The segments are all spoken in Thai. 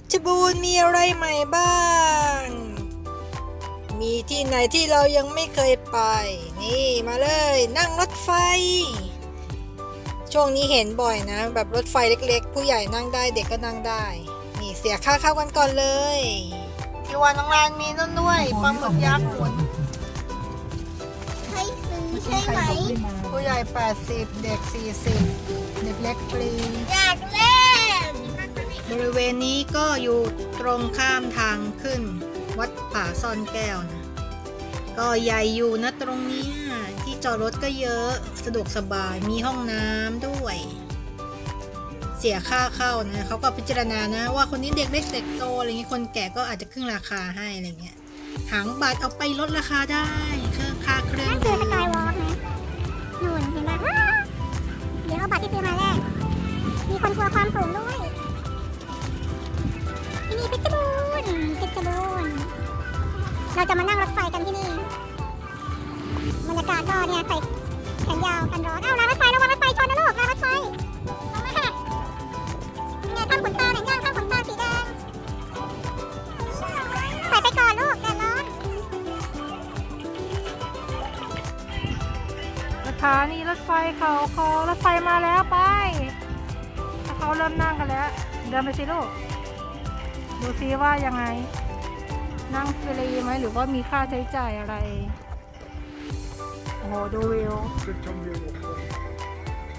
ชรบูรณ์มีอะไรใหม่บ้าง มีที่ไหนที่เรายังไม่เคยไป นี่มาเลยนั่งรถไฟ ช่วงนี้เห็นบ่อยนะ แบบรถไฟเล็ก ๆ ผู้ใหญ่นั่งได้เด็กก็นั่งได้ นี่เสียค่าเข้ากันก่อนเลยที่วันน้องลานมีนั่นด้วยปลาหมึกยักษ์หมุนให้ซื้อใช่ไหม ผู้ใหญ่ 80 เด็ก 40 เด็กเล็กฟรีอยากเล่น บริเวณนี้ก็อยู่ตรงข้ามทางขึ้น วัดผาซ่อนแก้วนะ ก็ใหญ่อยู่นะตรงเนี้ยที่จอดรถก็เยอะสะดวกสบายมีห้องน้ำด้วย เสียค่าเข้านะเขาก็พิจารณานะ ว่าคนนี้เด็กเล็กเด็กโตอะไรเงี้ยคนแก่ก็อาจจะครึ่งราคาให้อะไรเงี้ยหางบัตรเอาไปลดราคาได้เครื่องค่าเครื่องนั่นคือสกายวอล์กนะนู่นเห็นปะว้าวเดี๋ยวเอาบัตรที่ซื้อมาแลกมีคนกลัวความสูงด้วย ที่นี่เพชรบูรณ์เพชรบูรณ์เราจะมานั่งรถไฟกันที่นี่บรรยากาศก็เนี่ยใส่แขนยาวกันร้อนเอ้ารางรถไฟระวังรถไฟชนนะลูกรางรถไฟเอามาเนี่ยข้ามขนตาเห็นยังข้ามขนตาสีแดงใส่ไปก่อนลูกแดดร้อนสถานีรถไฟเขาคอรถไฟมาแล้วไปถ้าเขาเริ่มนั่งกันแล้ว เดินไปสิลูก ดูซิว่ายังไง นั่งฟรีไหมหรือว่ามีค่าใช้จ่ายอะไร โอ้โห ดูวิว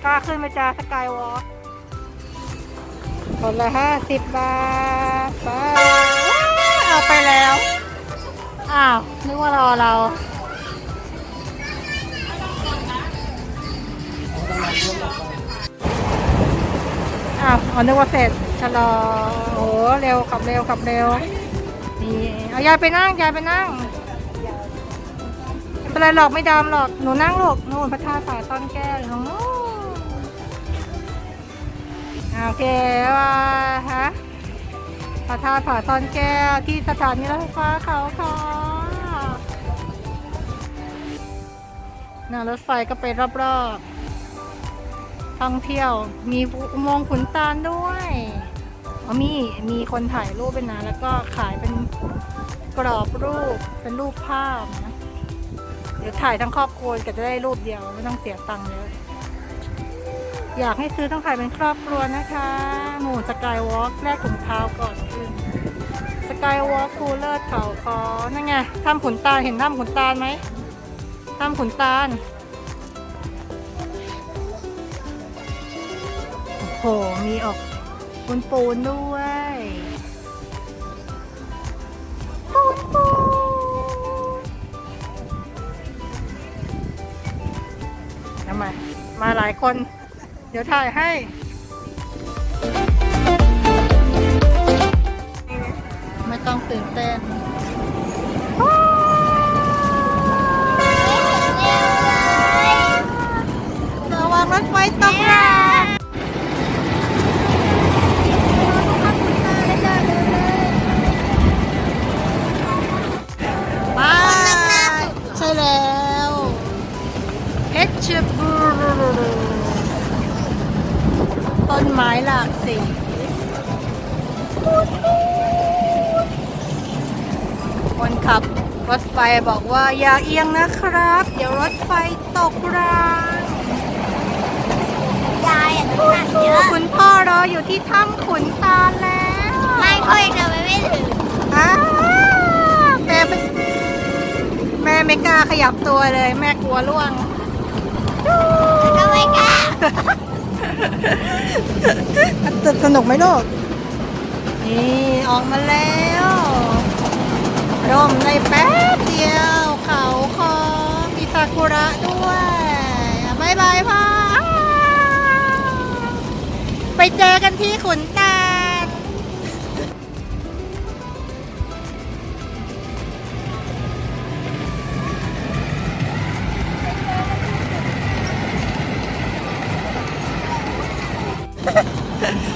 กล้าขึ้นไปจ้าสกายวอล์กคนละห้าสิบบาทไปเอาไปแล้ว อ้าว นึกว่ารอเราอ้าวอ๋อนึกว่าเสร็จ ชะลอโอ้โหเร็วขับเร็วขับเร็วนี่เอายายไปนั่งยายไปนั่งเป็นไรหรอกไม่ดำหรอกหนูนั่งหลูกนู่นพระธาตุผาต้อนแก้วอยู่ตรงนู้นโอเคว่าฮะพระธาตุผาตอนแก้วที่สถานีรถไฟฟ้าเขาคอนั่งรถไฟก็ไปรอบๆท่องเที่ยว มีอุโมงค์ขุนตาลด้วย อ๋อมีมีคนถ่ายรูปเป็นนะแล้วก็ขายเป็นกรอบรูปเป็นรูปภาพนะเดี๋ยวถ่ายทั้งครอบครัวก็จะได้รูปเดียวไม่ต้องเสียตังค์เยอะอยากให้ซื้อต้องถ่ายเป็นครอบครัวนะคะ หมู่สกายวอล์กแรกถุงเท้าก่อนขึ้นสกายวอล์กคูลเลอร์เขาคอนั่นไงถ้ำขุนตาลเห็นถ้ำขุนตาลไหมถ้ำขุนตาลโอ้โหมีออก ปูนปูนด้วยปูนปูนทำไมมาหลายคน เดี๋ยวถ่ายให้ บอกว่าอย่าเอียงนะครับ เดี๋ยวรถไฟตกรางยายอะน้ำหนักเยอะคุณพ่อรออยู่ที่ถ้ำขุนตาลแล้วไม่ค่อยจะไปไม่ถึงอ้าวแม่ไม่แม่ไม่กล้าขยับตัวเลย แม่กลัวล่วงก็ไม่กล้าสสนุกไหมลูกนี่ออกมาแล้ว ร่มในแป๊บเดียวเขาคอมีซากุระด้วยบายบายพ่อ ไปเจอกันที่ขุนตา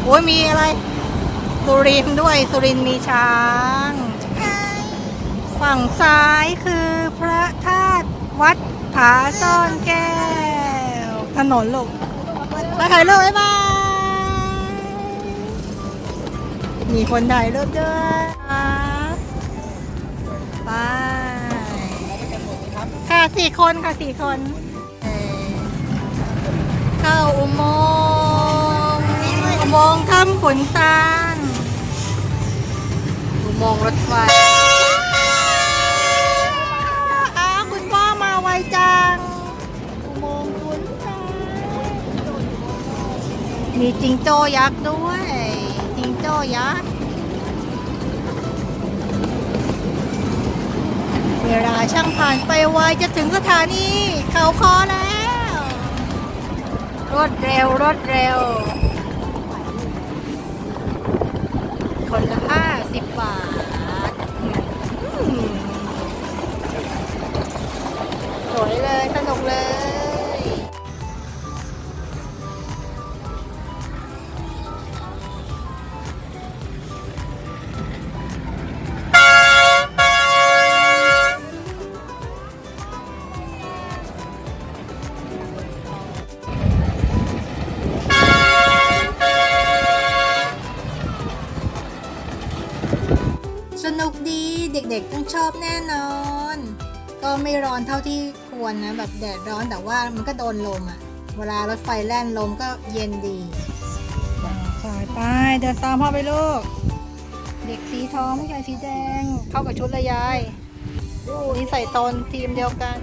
โอ้ยมีอะไร สุรินด้วย สุรินมีช้าง ฝั่งซ้ายคือพระธาตุวัดผาซ่อนแก้ว ถนนลูกไปถ่ายรูปบ๊ายบาย มีคนถ่ายรูปด้วยไปค่ะสี่คนค่ะสี่คน เข้าอุโมงค์อุโมงค์ถ้ำขุนตาลอุโมงค์รถไฟ มีจิงโจ้ยักษ์ด้วย จิงโจ้ยักษ์ เวลาช่างผ่านไปไวจะถึงสถานีเขาคอแล้ว รวดเร็ว รวดเร็ว คนละห้าสิบบาทสวยเลย สนุกเลย ชอบแน่นอน ก็ไม่ร้อนเท่าที่ควรนะ แบบแดดร้อนแต่ว่ามันก็โดนลมอะ่ะ เวลารถไฟแล่นลมก็เย็นดีสายไปเดินตามพ่อไปลูก เด็กสีทองผู้ชายสีแดง เข้ากับชุดเลยยายนี่ใส่ตอนทีมเดียวกัน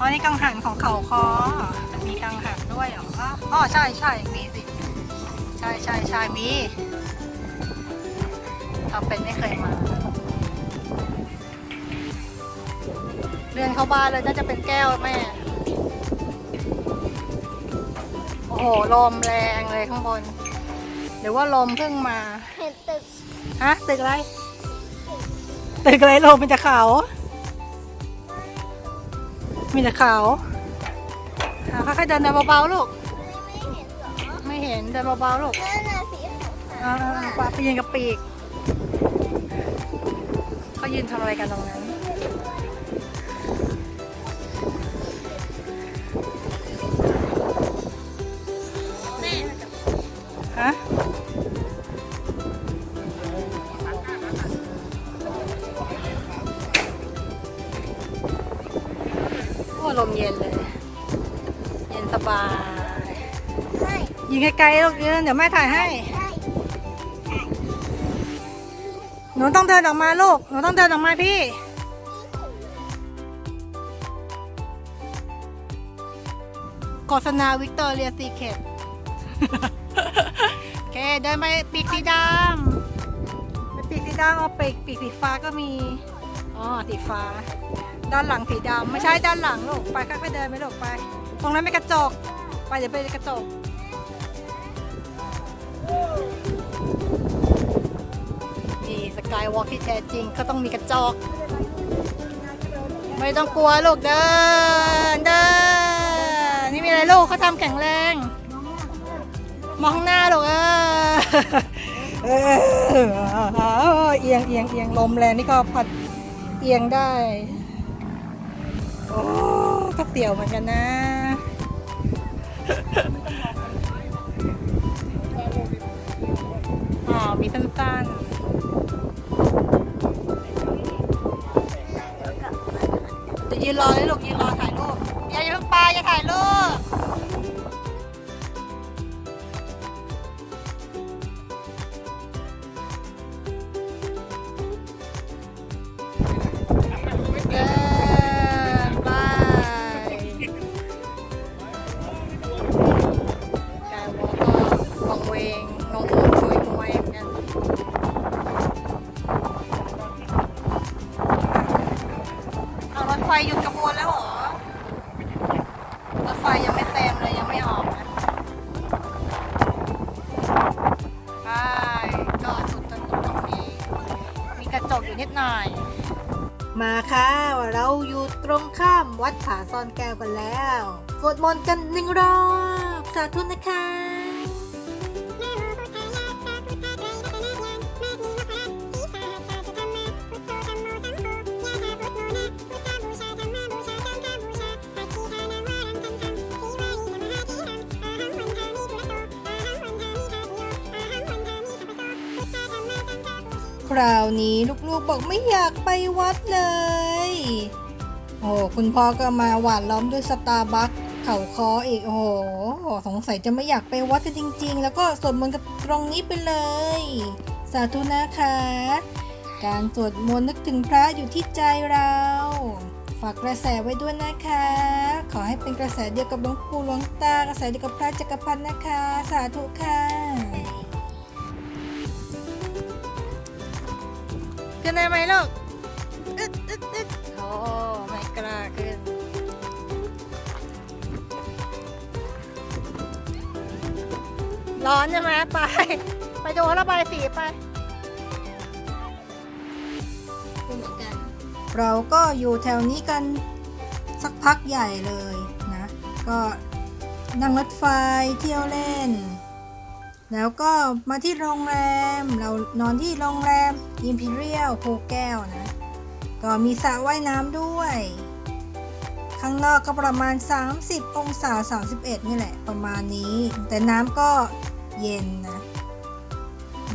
อ๋อนี่กังหันของเขาคอมีกังหันด้วยเหรออ๋อใช่ใช่มีสิ ใช่ใช่ใช่มีเราเป็นไม่เคยมาเดินเข้าบ้านเลยน่าจะเป็นแก้วแม่ โอ้โห ลมแรงเลยข้างบน หรือว่าลมเพิ่งมา เห็นตึก ฮะ ตึกอะไร ตึกอะไรลมเป็นแต่เขา มีแต่เขาอะค่อยๆเดินเดินเบาๆลูก ไม่เห็นเหรอไม่เห็นเดินเบาๆลูกนั่นน่ะสีขาวอ่าปลาไปยืนกับปีกเขายืนทำอะไรกันตรงนั้น ลมเย็นเลย เย็นสบาย ไม่ยิงไกลๆลูกยืนเดี๋ยวแม่ถ่ายให้ ได้หนูต้องเดินออกมาลูก หนูต้องเดินออกมาพี่ โฆษณาวิกตอเรียซีเคท โอเค เดินไปปีกสีดำไปปีกสีดำเอาปีกปีกสีฟ้าก็มี อ๋อ สีฟ้า ด้านหลังสีดำไม่ใช่ด้านหลังลูกไปค่อยๆเดินไปลูกไป ตรงนั้นเป็นกระจก ไปเดี๋ยวไปกระจกนี่สกายวอล์กที่แท้จริงก็ต้องมีกระจก ไม่ต้องกลัวลูกเดินเดินนี่มีอะไรลูกเขาทำแข็งแรง มองข้างหน้าลูกเออเออเอียงเอียงเอียงลมแรงนี่ก็พัดเอียงได้ โอ้ก็เตี่ยวเหมือนกันนะ อ๋อ มีสั้นๆจะยืนรอเลยลูกยืนรอถ่ายรูปอย่าอย่าเพิ่งไปอย่าถ่ายรูปามวัดผาซ่อนแก้วกันแล้วสวดมนต์กันหนึ่งรอบสาธุนะคะคราวนี้ลูกๆบอกไม่อยากไปวัดเลย โอ้คุณพ่อก็มาหวานล้อมด้วยสตาร์บัคเข่าคออีก โอ้โห สงสัยจะไม่อยากไปวัดจริง ๆ แล้วก็สวดมนต์กันตรงนี้ไปเลย สาธุนะคะ การสวดมนต์นึกถึงพระอยู่ที่ใจเรา ฝากกระแสไว้ด้วยนะคะ ขอให้เป็นกระแสเดียวกับหลวงปู่หลวงตากระแสเดียวกับพระจักรพรรดินะคะ สาธุค่ะขึ้นได้ไหมลูก กล้าขึ้น ร้อนใช่ไหมไป ไปดูระบายสีไป เราก็อยู่แถวนี้กันสักพักใหญ่เลยนะ ก็นั่งรถไฟเที่ยวเล่น แล้วก็มาที่โรงแรม เรานอนที่โรงแรม Imperial โพแก้วนะ ก็มีสระว่ายน้ำด้วย ข้างนอกก็ประมาณ 30 องศา 31 นี่แหละประมาณนี้ แต่น้ำก็เย็นนะ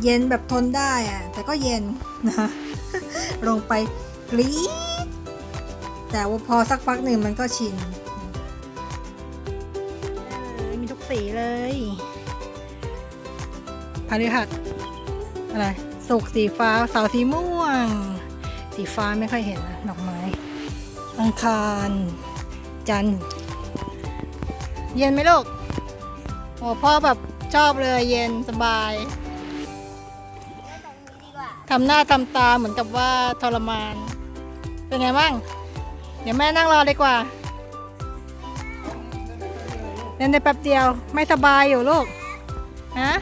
เย็นแบบทนได้อะแต่ก็เย็นนะลงไปกรี๊ดแต่ว่าพอสักพักหนึ่งมันก็ชินเออมีทุกสีเลยพฤหัสอะไรสุกร์สีฟ้าเสาร์สีม่วง สีฟ้าไม่ค่อยเห็นนะดอกไม้ อังคาร จันเย็นไหมลูกโอ้พ่อแบบชอบเลยเย็นสบายทำหน้าทำตาเหมือนกับว่าทรมาน เป็นไงบ้าง เดี๋ยวแม่นั่งรอดีกว่าเล่นได้แป๊บเดียวไม่สบายอยู่ลูกฮะ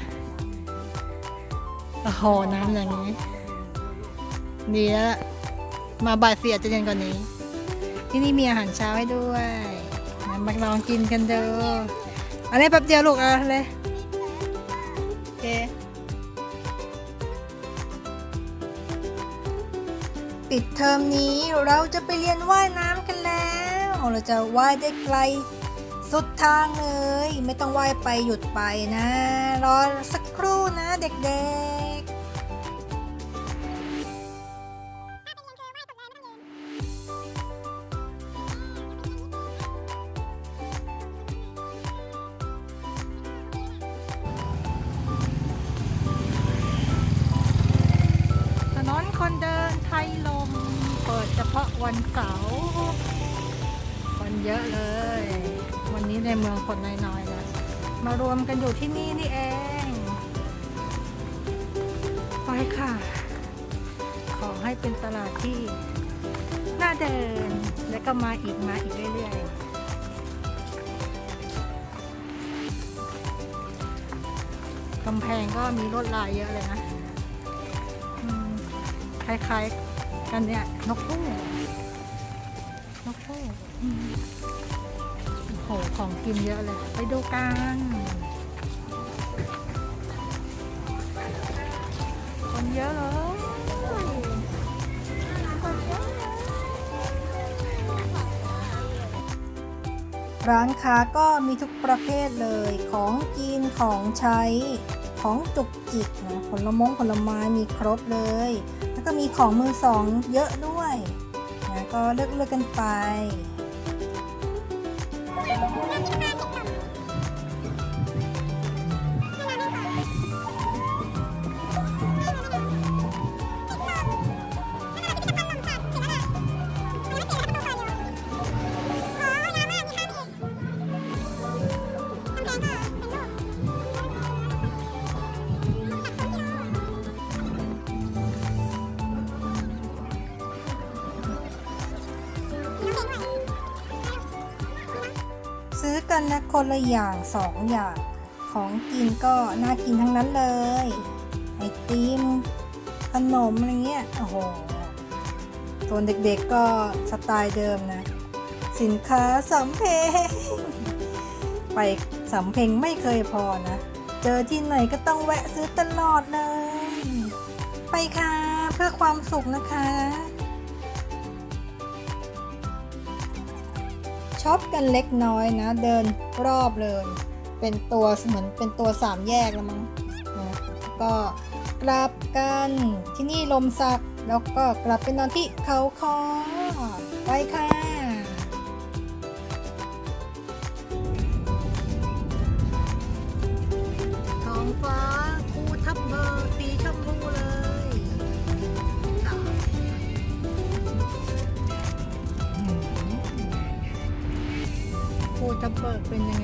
โอ้โหน้ำอย่างนี้ ดีแล้วมาบ่ายเสียจะเย็นกว่านี้ ที่นี่มีอาหารเช้าให้ด้วยมาลองกินกันดูอันนี้แป๊บเดียวลูกเอาเลยโอเคปิดเทอมนี้เราจะไปเรียนว่ายน้ำกันแล้ว เราจะว่ายได้ไกลสุดทางเลย ไม่ต้องว่ายไปหยุดไปนะ รอสักครู่นะเด็กๆ วันเสาร์คนเยอะเลย วันนี้ในเมืองคนน้อยๆนะมารวมกันอยู่ที่นี่นี่เอง ไปค่ะ ขอให้เป็นตลาดที่น่าเดิน และก็มาอีกมาอีกเรื่อยๆกำแพงก็มีลวดลายเยอะเลยนะคล้ายๆ กันเนี่ย นกคู่นกคู่โหของกินเยอะเลย ไปดูกันคนเยอะเลยร้านค้าก็มีทุกประเภทเลย ของกิน ของใช้ ของจุกจิกนะ ผลมงผลไม้มีครบเลย ก็มีของมือสองเยอะด้วยนะก็เลือกเลือกกันไป นนะคนละอย่างสองอย่าง ของกินก็น่ากินทั้งนั้นเลย ไอติมขนมอะไรเงี้ย โอ้โห ส่วนเด็กๆก็สไตล์เดิมนะ สินค้าสำเพ็ง ไปสำเพ็งไม่เคยพอนะ เจอที่ไหนก็ต้องแวะซื้อตลอดเลย ไปค่ะ เพื่อความสุขนะคะ ช็อปกันเล็กน้อยนะ เดินรอบเลย เป็นตัวเหมือนเป็นตัวสามแยกแล้วมั้งนะก็กลับกันที่นี่ลมสัก แล้วก็กลับไปนอนที่เขาคอไปค่ะ นเราไปไม่ถึง